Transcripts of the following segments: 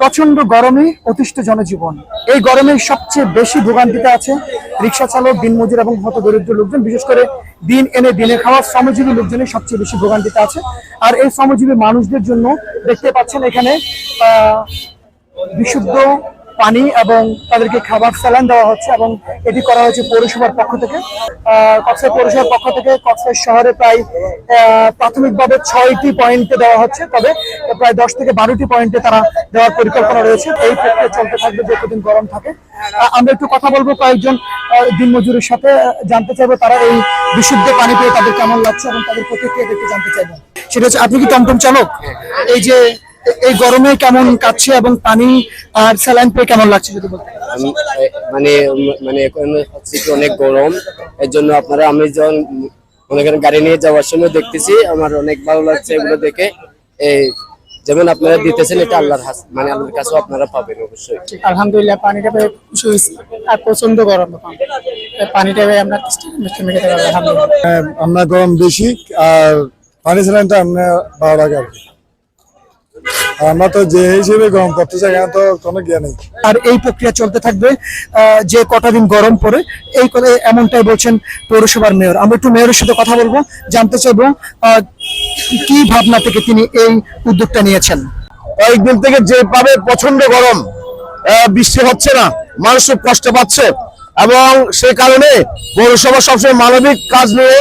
প্রচণ্ড গরমে অতিষ্ঠ জনজীবন। এই গরমে সবচেয়ে বেশি ভোগান্তিতে আছে রিক্সা চালক দিনমজুর এবং হত দরিদ্র লোকজন। বিশেষ করে দিন এনে দিনে খাওয়া শ্রমজীবী লোকজনের সবচেয়ে বেশি ভোগান্তিতে আছে। আর এই শ্রমজীবী মানুষদের জন্য দেখতে পাচ্ছেন এখানে বিশুদ্ধ পানি এবং তাদেরকে খাবার স্যালান দেওয়া হচ্ছে এবং এটি করা হয়েছে পৌরসভার পক্ষ থেকে। কক্সবাজার পৌরসভার পক্ষ থেকে কক্সবাজার শহরে প্রায় প্রাথমিকভাবে ছয়টি পয়েন্টে দেওয়া হচ্ছে, তবে প্রায় দশ থেকে বারোটি পয়েন্টে তারা দেওয়ার পরিকল্পনা রয়েছে। এই প্রক্রিয়া চলতে থাকবে যতদিন গরম থাকে। আমরা একটু কথা বলব কয়েকজন দিনমজুরের সাথে। জানতে চাইব তারা এই বিশুদ্ধ পানি পেয়ে তাদের কেমন লাগছে এবং তাদের প্রতিক্রিয়া দেখতে জানতে চাইব। সেটা হচ্ছে, আপনি কি টমটম চালক? এই যে এই গরমে কেমন কাটছে এবং পানি আর স্যালাইন পেয়ে কেমন লাগছে যদি বলতে? আমি মানে মানে এখন হচ্ছে কি অনেক গরম। এর জন্য আপনারা আমি যখন মনে করেন গাড়ি নিয়ে যাওয়ার সময় দেখতেছি আমার অনেক ভালো লাগছে এগুলো দেখে। এই যেমন আপনারা দিতেছেন এটা আল্লাহর হাস মানে আল্লাহর কাছেও আপনারা পাবেন অবশ্যই। আলহামদুলিল্লাহ পানিটা পেয়ে খুশি হয়েছি। আর প্রচণ্ড গরম পানিটা পেয়ে আমরা আলহামদুলিল্লাহ। আমরা গরম বেশি আর পানি স্যালাইনটা আমরা ভালো লাগে আর কি আর আমরা তো যে হিসেবে গরম করতে চাই এখানে তো কোনো জ্ঞান নেই। আর এই প্রক্রিয়া চলতে থাকবে যে কটা দিন গরম পড়ে এই কথা এমনটাই বলছেন পৌরসভার মেয়র। আমরা একটু মেয়রের সাথে কথা বলব জানতে চাইব আহ, কি ভাবনা থেকে তিনি এই উদ্যোগটা নিয়েছেন? কয়েকদিন থেকে যেভাবে প্রচণ্ড গরম আহ, বৃষ্টি হচ্ছে না মানুষ খুব কষ্ট পাচ্ছে এবং সেই কারণে পৌরসভা সবসময় মানবিক কাজ নিয়ে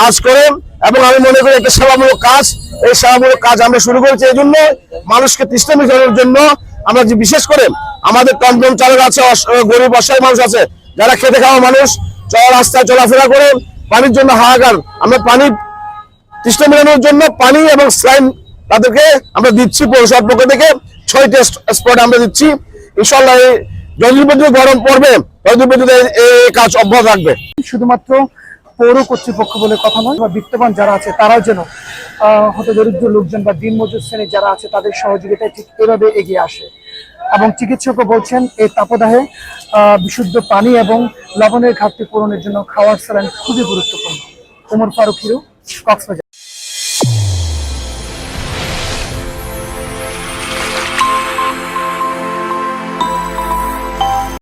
কাজ করে এবং আমি মনে করি একটা সেবামূলক কাজ এই সেবামূলক কাজ আমরা শুরু করেছি এই জন্য মানুষকে তৃষ্ণা মিটানোর জন্য আমরা যে বিশেষ করে আমাদের টমটম চালক আছে গরিব অসহায় মানুষ আছে, যারা খেতে খাওয়া মানুষ চল রাস্তায় চলাফেরা করে, পানির জন্য হাহাকার, আমরা পানি তৃষ্ণা মেটানোর জন্য পানি এবং স্লাইন তাদেরকে আমরা দিচ্ছি পৌরসভার পক্ষ থেকে। ছয়টি স্পট আমরা দিচ্ছি। ইনশাল্লাহ এই পর্যন্ত গরম পড়বে ততদিন এই- কাজ অব্যাহত থাকবে। শুধুমাত্র পৌর কর্তৃপক্ষ বলে কথা নয়, বা বিত্তবান যারা আছে, তারাও যেন হতদরিদ্র লোকজন বা দিনমজুর শ্রেণির যারা আছে, তাদের সহযোগিতায় ঠিক এভাবে এগিয়ে আসে। এবং চিকিৎসকও বলছেন এই তাপদাহে বিশুদ্ধ পানি এবং লবণের ঘাটতি পূরণের জন্য খাওয়ার স্যালাইন খুবই গুরুত্বপূর্ণ। ওমর ফারুক হিরু, কক্সবাজার।